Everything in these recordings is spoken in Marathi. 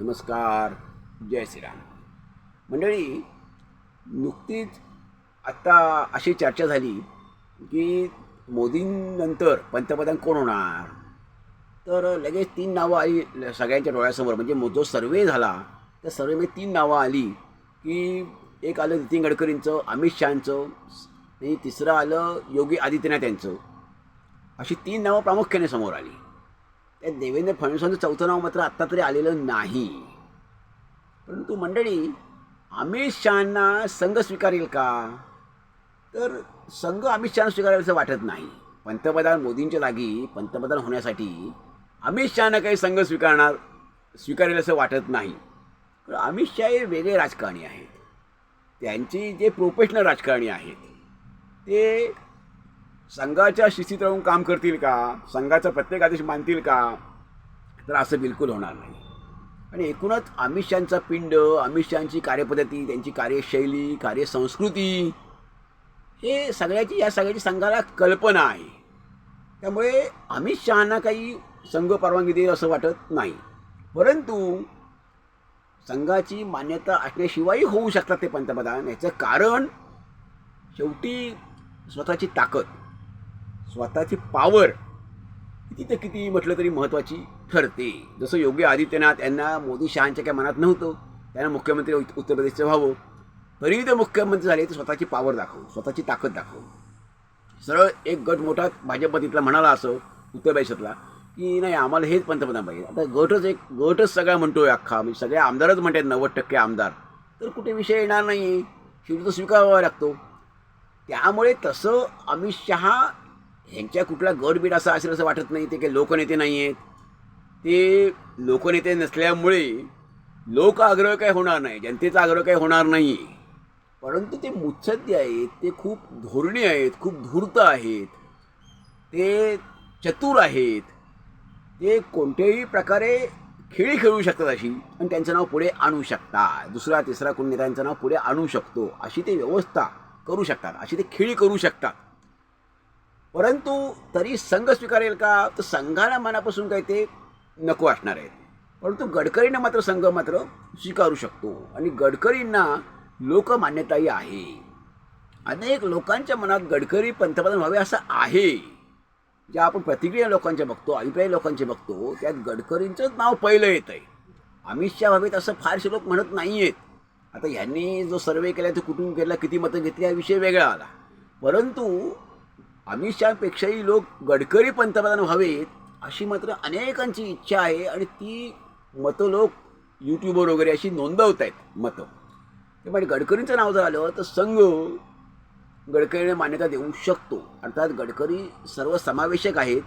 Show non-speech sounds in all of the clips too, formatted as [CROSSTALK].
नमस्कार जय श्रीराम. मंडळी नुकतीच आत्ता अशी चर्चा झाली की मोदींनंतर पंतप्रधान कोण होणार? तर लगेच तीन नावं आली सगळ्यांच्या डोळ्यासमोर. म्हणजे मो- जो सर्वे झाला त्या सर्वेमध्ये तीन नावं आली की एक आलं नितीन गडकरींचं अमित शहांचं आणि तिसरं आलं योगी आदित्यनाथ यांचं. अशी तीन नावं प्रामुख्याने समोर आली. त्या देवेंद्र फडणवीसांचं चौथं नाव मात्र आत्ता तरी आलेलं नाही. परंतु मंडळी अमित शहांना संघ स्वीकारेल का? तर संघ अमित शहानं स्वीकारेल असं वाटत नाही. पंतप्रधान मोदींच्या जागी पंतप्रधान होण्यासाठी अमित शहानं काही संघ स्वीकारणार स्वीकारेल असं वाटत नाही. कारण अमित शहा हे वेगळे राजकारणी आहेत. त्यांची जे प्रोफेशनल राजकारणी आहेत ते संघाच्या शिस्तीत राहून काम करतील का? संघाचा प्रत्येक आदेश मानतील का? तर असं बिलकुल होणार नाही. आणि एकूणच अमित शहांचा पिंड अमित शहांची कार्यपद्धती त्यांची कार्यशैली कार्यसंस्कृती हे सगळ्याची या सगळ्याची संघाला कल्पना आहे. त्यामुळे अमित शहांना काही संघ परवानगी देईल असं वाटत नाही. परंतु संघाची मान्यता असण्याशिवायही होऊ शकतात ते पंतप्रधान. याचं कारण शेवटी स्वतःची ताकद. स्वतःची पावर किती तर किती म्हटलं तरी महत्त्वाची ठरते. जसं योगी आदित्यनाथ यांना मोदी शहांच्या काय मनात नव्हतं त्यांना मुख्यमंत्री उत्तर प्रदेशचं व्हावं. तरीही ते मुख्यमंत्री झाले तर स्वतःची पावर दाखवू स्वतःची ताकद दाखवू. सरळ एक गट मोठा भाजपा तिथला म्हणाला असं उत्तर प्रदेशातला की नाही आम्हाला हेच पंतप्रधान पाहिजे. आता गटच एक गटच सगळा म्हणतो आहे अख्खा म्हणजे सगळे आमदारच म्हणतात नव्वद टक्के आमदार. तर कुठे विषय येणार नाही. शेवटी तो स्वीकारावा लागतो. त्यामुळे तसं अमित शहा ह्यांच्या कुठला गटबीट असा असेल असं वाटत नाही ते काही लोकनेते नाही आहेत ते लोकनेते नसल्यामुळे लोक आग्रह काय होणार नाही जनतेचा आग्रह काय होणार नाही. परंतु ते मुत्सद्य आहेत ते खूप धोरणी आहेत खूप धूर्त आहेत ते चतुर आहेत. ते कोणत्याही प्रकारे खेळी खेळू शकतात अशी आणि त्यांचं नाव पुढे आणू शकतात दुसरा तिसरा कोण नेत्यांचं नाव पुढे आणू शकतो. अशी ते व्यवस्था करू शकतात अशी ते खेळी करू शकतात. परंतु तरी संघ स्वीकारेल का? तर संघाला मनापासून काही ते नको असणार आहे. परंतु गडकरींना मात्र संघ मात्र स्वीकारू शकतो. आणि गडकरींना लोकमान्यताही आहे. अनेक लोकांच्या मनात गडकरी पंतप्रधान व्हावे असं आहे. ज्या आपण प्रतिक्रिया लोकांच्या बघतो अभिप्राय लोकांचे बघतो त्यात गडकरींचंच नाव पहिलं येतं आहे. अमित शहा व्हावेत असं फारसे लोक म्हणत नाही आहेत आता ह्यांनी जो सर्वे केला तो कुठून केला किती मतं घेतली हा विषय वेगळा आला. परंतु अमित शहापेक्षाही लोक गडकरी पंतप्रधान व्हावेत अशी मात्र अनेकांची इच्छा आहे आणि ती मतं लोक यूट्यूबवर वगैरे अशी नोंदवत आहेत मतं त्यामुळे गडकरींचं नाव जर आलं तर संघ गडकरीने मान्यता देऊ शकतो. अर्थात गडकरी सर्व समावेशक आहेत.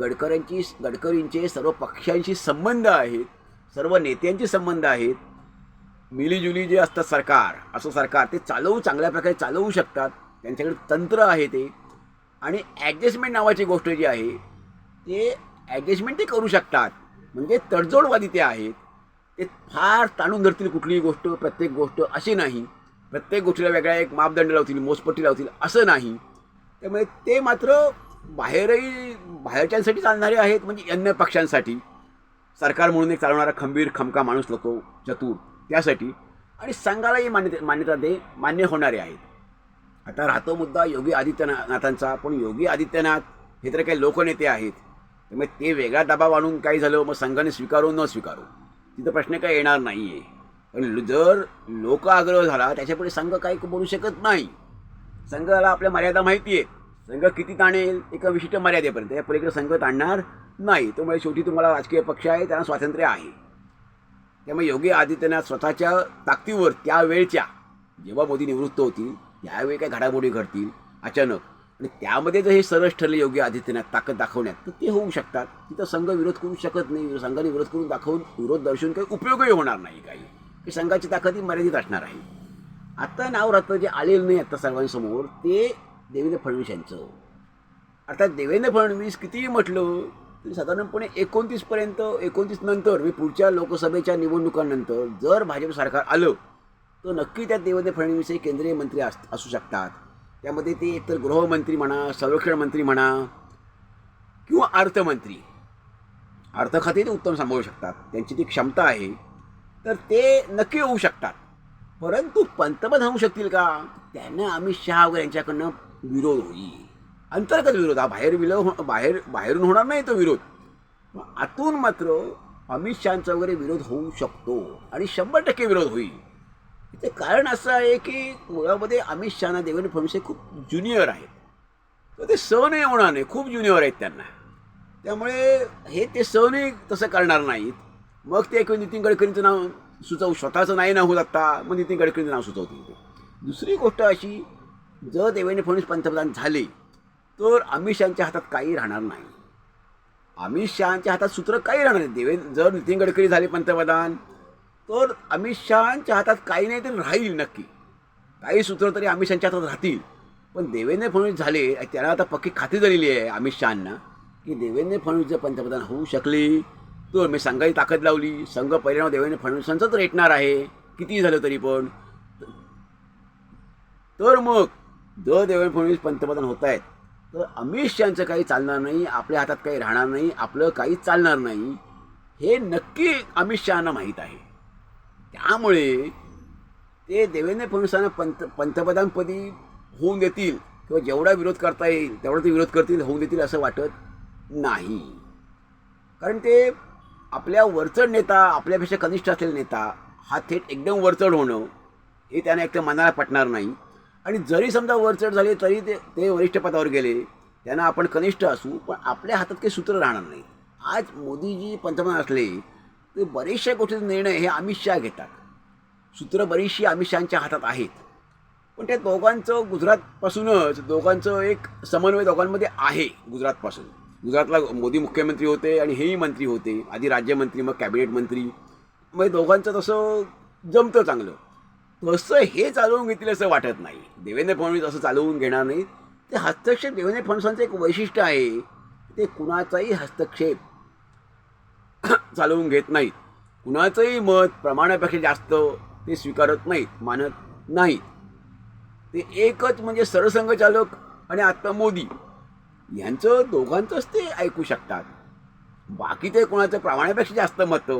गडकऱ्यांची गडकरींचे सर्व पक्षांशी संबंध आहेत. सर्व नेत्यांचे संबंध आहेत. मिलीजुली जे असतात सरकार असं सरकार ते चालवू चांगल्या प्रकारे चालवू शकतात. त्यांच्याकडे तंत्र आहे ते. आणि ॲडजस्टमेंट नावाची गोष्ट जी आहे ते ॲडजस्टमेंट ते करू शकतात. म्हणजे तडजोडवादी ते आहेत. ते फार ताणून धरतील कुठलीही गोष्ट प्रत्येक गोष्ट अशी नाही. प्रत्येक गोष्टीला वेगळा एक मापदंड लावतील मोजपट्टी लावतील असं नाही. त्यामुळे ते मात्र बाहेरही बाहेरच्यांसाठी चालणारे आहेत म्हणजे अन्य पक्षांसाठी. सरकार म्हणून एक चालवणारा खंबीर खमका माणूस लोक चतुर त्यासाठी. आणि संघालाही मान्यता मान्यता दे मान्य होणारे आहेत. आता राहतो मुद्दा योगी आदित्यनाथांचा पण योगी आदित्यनाथ हे तर काही लोकनेते आहेत. त्यामुळे ते वेगळा दबाव आणून काही झालं? मग संघाने स्वीकारू न स्वीकारू? तिथं प्रश्न काही येणार नाही आहे पण जर लोक आग्रह झाला त्याच्यापुढे संघ काही बोलू शकत नाही. संघाला आपल्या मर्यादा माहिती आहेत. संघ किती ताणेल? एका विशिष्ट मर्यादेपर्यंत. या पलीकडे संघ ताणणार नाही. त्यामुळे शेवटी तुम्हाला राजकीय पक्ष आहे त्यांना स्वातंत्र्य आहे. त्यामुळे योगी आदित्यनाथ स्वतःच्या ताकदीवर त्यावेळच्या जेव्हा मोदी निवृत्त होतील त्यावेळी काय घडामोडी घडतील अचानक. आणि त्यामध्ये जर हे सरस ठरले योग्य आदित्यनाथ ताकद दाखवण्यात तर ते होऊ शकतात. तिथं संघ विरोध करू शकत नाही. संघाने विरोध करून दाखवून विरोध दर्शवून काही उपयोगही होणार नाही काही. की संघाची ताकद ही मर्यादित असणार आहे. आत्ता नाव राहतं जे आलेलं नाही आत्ता सर्वांसमोर ते देवेंद्र फडणवीस यांचं. अर्थात देवेंद्र फडणवीस कितीही म्हटलं तरी साधारणपणे एकोणतीसपर्यंत एकोणतीस नंतर मी पुढच्या लोकसभेच्या निवडणुकांनंतर जर भाजप सरकार आलं तर नक्की त्या देवेंद्र फडणवीस हे केंद्रीय मंत्री अस असू शकतात. त्यामध्ये ते एकतर गृहमंत्री म्हणा संरक्षण मंत्री म्हणा किंवा अर्थमंत्री. अर्थखाते ते उत्तम सांभाळू शकतात. त्यांची ती क्षमता आहे. तर ते नक्की होऊ शकतात. परंतु पंतप्रधान होऊ शकतील का? त्यांना अमित शहा वगैरे यांच्याकडनं विरोध होईल. अंतर्गत विरोध. हा बाहेर विरोध हो- बाहेर बाहेरून होणार नाही तो विरोध. आतून मात्र अमित शहाचा वगैरे विरोध होऊ शकतो. आणि शंभर टक्के विरोध होईल. ते कारण असं आहे की मुळामध्ये अमित शहाना देवेंद्र फडणवीस हे खूप ज्युनियर आहेत. तर ते सहनही होणार नाही खूप ज्युनियर आहेत त्यांना. त्यामुळे हे ते सहनही तसं करणार नाहीत. मग ते एक नितीन गडकरींचं नाव सुचवू स्वतःचं नाही नाव होत आत्ता मग नितीन गडकरींचं नाव सुचवतील ते. दुसरी गोष्ट अशी जर देवेंद्र फडणवीस पंतप्रधान झाले तर अमित शहाच्या हातात काही राहणार नाही. अमित शहाच्या हातात सूत्र काही राहणार नाही. देवेंद्र जर नितीन गडकरी झाले पंतप्रधान तर अमित शहाच्या हातात काही नाही तरी राहील नक्की. काही सूत्र तरी अमित शहाच्या हातात राहतील. पण देवेंद्र फडणवीस झाले त्याला आता पक्की खात्री झालेली आहे अमित शहांना की देवेंद्र फडणवीस जर पंतप्रधान होऊ शकले तर मी संघाची ताकद लावली. संघ परिणाम देवेंद्र फडणवीसांचंच रेटणार आहे. किती झालं तरी पण? तर मग जर देवेंद्र फडणवीस पंतप्रधान होत आहेत तर अमित शहाचं काही चालणार नाही आपल्या हातात काही राहणार नाही आपलं काही चालणार नाही. हे नक्की अमित शहाना माहीत आहे. त्यामुळे ते देवेंद्र फडणवीसांना पंत पंतप्रधानपदी होऊन देतील किंवा जेवढा विरोध करता येईल तेवढा ते विरोध करतील होऊन देतील असं वाटत नाही. कारण ते आपल्या वरचढ नेता आपल्यापेक्षा कनिष्ठ असलेला नेता हा थेट एकदम वरचढ होणं हे त्यांना एक तर मनाला पटणार नाही. आणि जरी समजा वरचढ झाले तरी ते ते वरिष्ठ पदावर गेले त्यांना आपण कनिष्ठ असू पण आपल्या हातात काही सूत्र राहणार नाही. आज मोदीजी पंतप्रधान असले ते बरेचशा गोष्टीचे निर्णय हे अमित शहा घेतात. सूत्र बरीचशी अमित शहाच्या हातात आहेत. पण त्या दोघांचं गुजरातपासूनच दोघांचं एक समन्वय दोघांमध्ये आहे गुजरातपासून. गुजरातला मोदी मुख्यमंत्री होते आणि हेही मंत्री होते आधी राज्यमंत्री मग कॅबिनेट मंत्री. मग दोघांचं तसं जमतं चांगलं. तसं हे चालवून घेतील असं वाटत नाही. देवेंद्र फडणवीस असं चालवून घेणार नाहीत. ते हस्तक्षेप देवेंद्र फडणवीसांचं एक वैशिष्ट्य आहे. ते कुणाचाही हस्तक्षेप [COUGHS] चालवून घेत नाहीत. कुणाचंही मत प्रमाणापेक्षा जास्त ते स्वीकारत नाहीत मानत नाहीत. ते एकच म्हणजे सरसंघचालक आणि आत्ता मोदी. यांचं दोघांचंच ते ऐकू शकतात. बाकी ते कोणाचं प्रमाणापेक्षा जास्त मत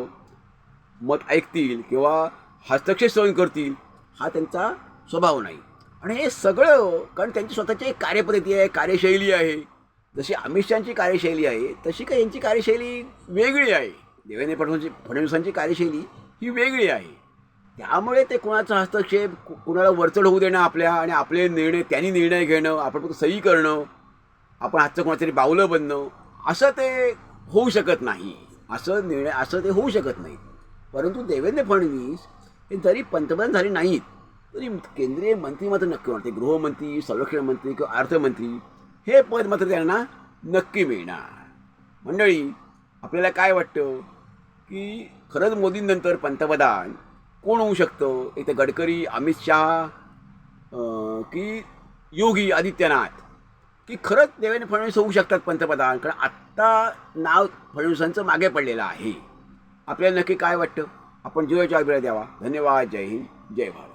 मत ऐकतील किंवा हस्तक्षेप सहन करतील हा त्यांचा स्वभाव नाही. आणि हे सगळं कारण त्यांची स्वतःची एक कार्यपद्धती आहे कार्यशैली आहे. जशी अमित कार्यशैली आहे तशी काय यांची कार्यशैली वेगळी आहे. देवेंद्र फडणवीस फडणवीसांची कार्यशैली ही वेगळी आहे. त्यामुळे ते कोणाचा हस्तक्षेप कुणाला वरचढ होऊ देणं आपल्या आणि आपले निर्णय त्यांनी निर्णय घेणं आपण फक्त सही करणं आपण हातचं कोणातरी बावलं बनणं असं ते होऊ शकत नाही. असं निर्णय असं ते होऊ शकत नाही. परंतु देवेंद्र फडणवीस हे जरी पंतप्रधान झाले नाहीत तरी केंद्रीय मंत्री मात्र नक्की वाटते गृहमंत्री संरक्षण मंत्री किंवा अर्थमंत्री हे पद मात्र त्यांना नक्की मिळणार. मंडळी आपल्याला काय वाटतं? की खरंच मोदींनंतर पंतप्रधान कोण होऊ शकतं? इथं गडकरी अमित शहा की योगी आदित्यनाथ की खरंच देवेंद्र फडणवीस होऊ शकतात पंतप्रधान? कारण आत्ता नाव फडणवीसांचं मागे पडलेलं आहे. आपल्याला नक्की काय वाटतं? आपण जीवाच्या अभिप्राय द्यावा. धन्यवाद. जय हिंद. जय भारत.